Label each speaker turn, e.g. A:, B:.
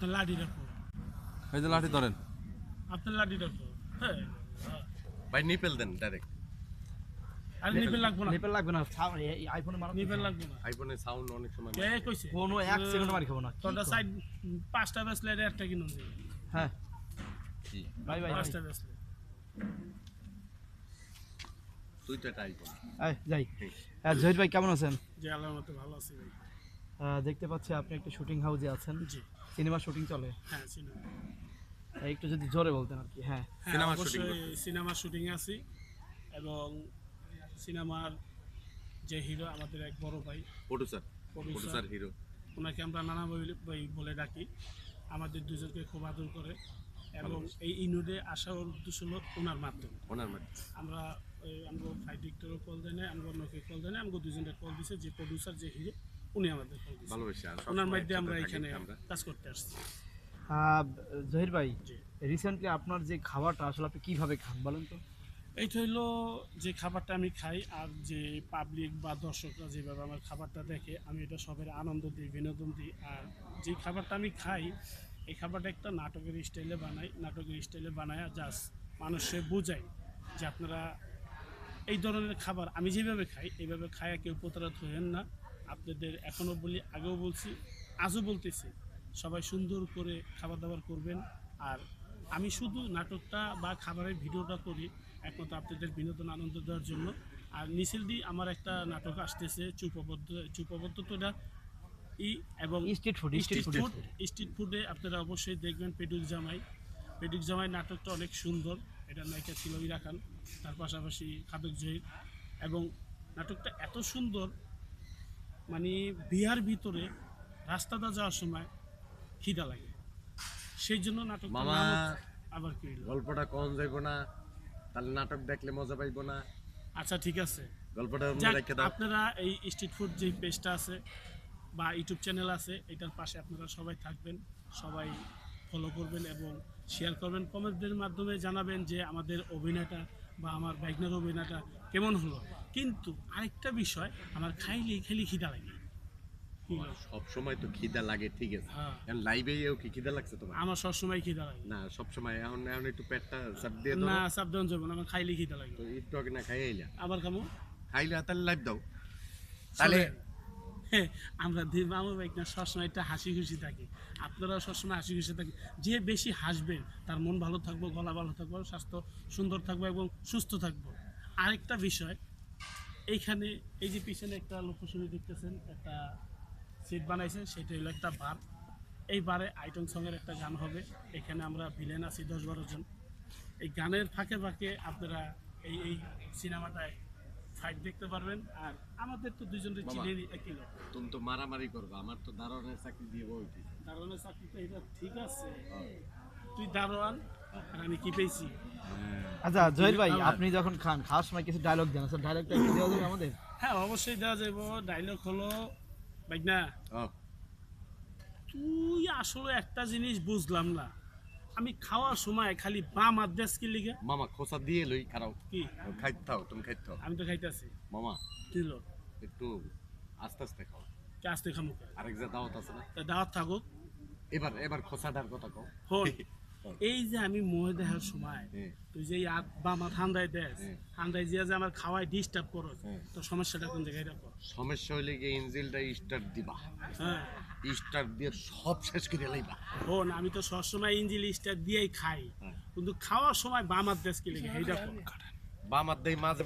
A: আপনার লাঠি রাখো।
B: এই যে লাঠি ধরেন।
A: আপনার লাঠি রাখো। হ্যাঁ।
C: ভাই নিপেল দেন ডাইরেক্ট
A: আর নিপেল লাগবো না।
D: নেপেল লাগবে না। আইফোনে মারো।
A: নিপেল লাগবো না।
C: আইফোনের সাউন্ড অনেক সময়
A: কে কইছে?
D: কোনো এক সেকেন্ড মারি খাব না। কি
A: সাইড পাঁচটা বেসলে একটা কিনুন
D: হ্যাঁ। ভাই ভাই ভাই।
A: পাঁচটা বেসলে
C: তুই তো একটা আইফোন
D: এই, যাই জহির ভাই কেমন আছেন?
A: আল্লাহর মতো ভালো আছি ভাই।
D: দেখতে পাচ্ছি আপনি একটা শুটিং হাউসে আছেন।
A: জি।
D: সিনেমা শুটিং চলে।
A: হ্যাঁ সিনেমা
D: একটু যদি জোরে বলতেন আর কি হ্যাঁ।
A: হ্যাঁ
C: সিনেমার shooting
A: শুটিং আছি এবং সিনেমার যে হিরো আমাদের এক বড় ভাই
C: প্রডিউসার
A: প্রডিউসার
C: হিরো
A: ওনাকে আমরা নানা বলে- বই বলে ডাকি। আমাদের দুজনকে খুব আদর করে এবং এই ইনুডে আসার উদ্দেশ্য হলো ওনার মাধ্যমে।
C: ওনার মধ্যে
A: আমরা আমরা ফাইট ডিরেক্টরও কল দেয় না আমরা অন্যকে কল দেয় না আমাকে দুজনকে কল দিছে যে প্রডিউসার যে হিরো উনি আমাদের ওনার মধ্যে আমরা এখানে
C: আমরা।
A: কাজ করতে আসছি।
D: জহির ভাই রিসেন্টলি আপনার যে খাবারটা আসলে আপনি কীভাবে খান বলেন তো?
A: এইটা হইল যে খাবারটা আমি খাই আর যে পাবলিক বা দর্শকরা যেভাবে আমার খাবারটা দেখে আমি এটা সবের আনন্দ দিই বিনোদন দিই। আর যে খাবারটা আমি খাই এই খাবারটা একটা নাটকের স্টাইলে বানাই নাটকের স্টাইলে বানায় জাস্ট মানুষে বোঝাই যে আপনারা এই ধরনের খাবার আমি যেভাবে খাই এইভাবে খায়া কেউ প্রতারক হইেন না। আপনাদের এখনও বলি আগেও বলছি আজও বলতেছি সবাই সুন্দর করে খাবার দাবার করবেন। আর আমি শুধু নাটকটা বা খাবারের ভিডিওটা করি একমাত্র আপনাদের বিনোদন আনন্দ দেওয়ার জন্য। আর নিখিল দি আমার একটা নাটক আসতেছে চুপবদ্ধ চুপবদ্ধ তো এটা ই এবং
D: street food street food
A: street ফুডে আপনারা অবশ্যই দেখবেন পেডুক জামাই। পেডুক জামাই নাটকটা অনেক সুন্দর এটা নায়িকা ছিল ইরা খান তার পাশাপাশি খাদক জহির। এবং নাটকটা এত সুন্দর মানে বিহার ভিতরে রাস্তাটা যাওয়ার সময় খিদা লাগে। সেই জন্য নাটক
C: মামা
A: আবার কি
C: গল্পটা কম যাইব না তাহলে নাটক দেখলে মজা পাইব না।
A: আচ্ছা ঠিক আছে।
C: গল্পটা
A: আপনারা এই স্ট্রিট ফুড যে পেজটা আছে বা ইউটিউব চ্যানেল আছে এটার পাশে আপনারা সবাই থাকবেন সবাই ফলো করবেন এবং শেয়ার করবেন। কমেন্টদের মাধ্যমে জানাবেন যে আমাদের অভিনয়টা বা আমার বাইকনার অভিনয়টা কেমন হলো? কিন্তু আরেকটা বিষয় আমার খাইলে খালি খিদা লাগে।
C: সব সময় তো খিদা লাগে ঠিক আছে।
A: হ্যাঁ।
C: লাইভে এও কি খিদা লাগছে তোমার?
A: আমার সব সময় খিদা লাগে।
C: না সব সময় এখন এখন একটু পেটটা চাপ দিয়ে
A: না
C: দাও
A: সাবধান যাব না আমার খাইলে খিদা লাগে।
C: তো একটু আগে না খাই আইলা?
A: আবার কামো
C: খাইলে তাহলে লাইভ দাও। তাহলে
A: আমরা দুই বাইক না, সবসময় একটা হাসি খুশি থাকি। আপনারাও সবসময় হাসি খুশি থাকি। যে বেশি হাসবেন তার মন ভালো থাকব, গলা ভালো থাকব, স্বাস্থ্য সুন্দর থাকব এবং সুস্থ থাকব। আরেকটা বিষয়, এইখানে, এই যে পিছনে একটা লোকসঙ্গী দেখতেছেন, একটা সিট বানাইছেন, সেটা হলো একটা বার এই বারে আইটম সঙ্গের একটা গান হবে। এখানে আমরা ভিলেন আছি, দশ বারো জন। এই গানের ফাঁকে ফাঁকে আপনারা এই এই সিনেমাটায় ফাইট দেখতে পারবেন আর আমাদের তো দুজনের। চিনেরই একই লোক।
C: তুমি তো মারামারি করবে আমার তো দারোয়ানের চাকরি দিয়ে বইটি
A: দারোয়ানের চাকরিটা এটা ঠিক আছে। তুই দারোয়ান আমি কি পেয়েছি?
D: আচ্ছা জহির ভাই আপনি যখন খান খাওয়ার সময় কিছু ডায়লগ দেন। স্যার ডায়লগটা একটু দেওয়া যাবে আমাদের?
A: হ্যাঁ অবশ্যই দেওয়া যাব ডায়লগ হলো বাইক না তুই আসলে একটা জিনিস বুঝলাম না। আমি খাওয়ার সময় খালি বাম আদ্রাস কি লিগে
C: মামা খোসা দিয়ে লই খারাও।
A: কি?
C: খাইতে থাও তুমি খাইতে থাও।
A: আমি তো খাইতেছি।
C: মামা
A: কি লো
C: একটু আস্তে আস্তে খাও।
A: কে আস্তে খামু?
C: আরেক যা দাওয়াত আছে না?
A: দাওয়াত থাকুক।
C: এবার এবার খোসাটার কথা কও।
A: হন এই যে আমি মোহে দেখার সময়। তুই যে আব্বা বা আমার ঠান্ডায় দেশ। ঠান্ডায় যে যে আমার খাওয়ায় ডিস্টার্ব করো। তো সমস্যাটা কোন জায়গায় রাখো
C: সমস্যা হইলে গিয়ে ইঞ্জিলটা স্টার্ট দিবা
A: হ্যাঁ
C: স্টার্ট দিয়ে সব শেষ করে লাইবা
A: না আমি তো সবসময় ইঞ্জিল স্টার দিয়েই খাই
C: হ্যাঁ।
A: কিন্তু খাওয়ার সময় বামার দেশ কে লেগে এইটা কর।
C: বাম হাত দেই মাঝে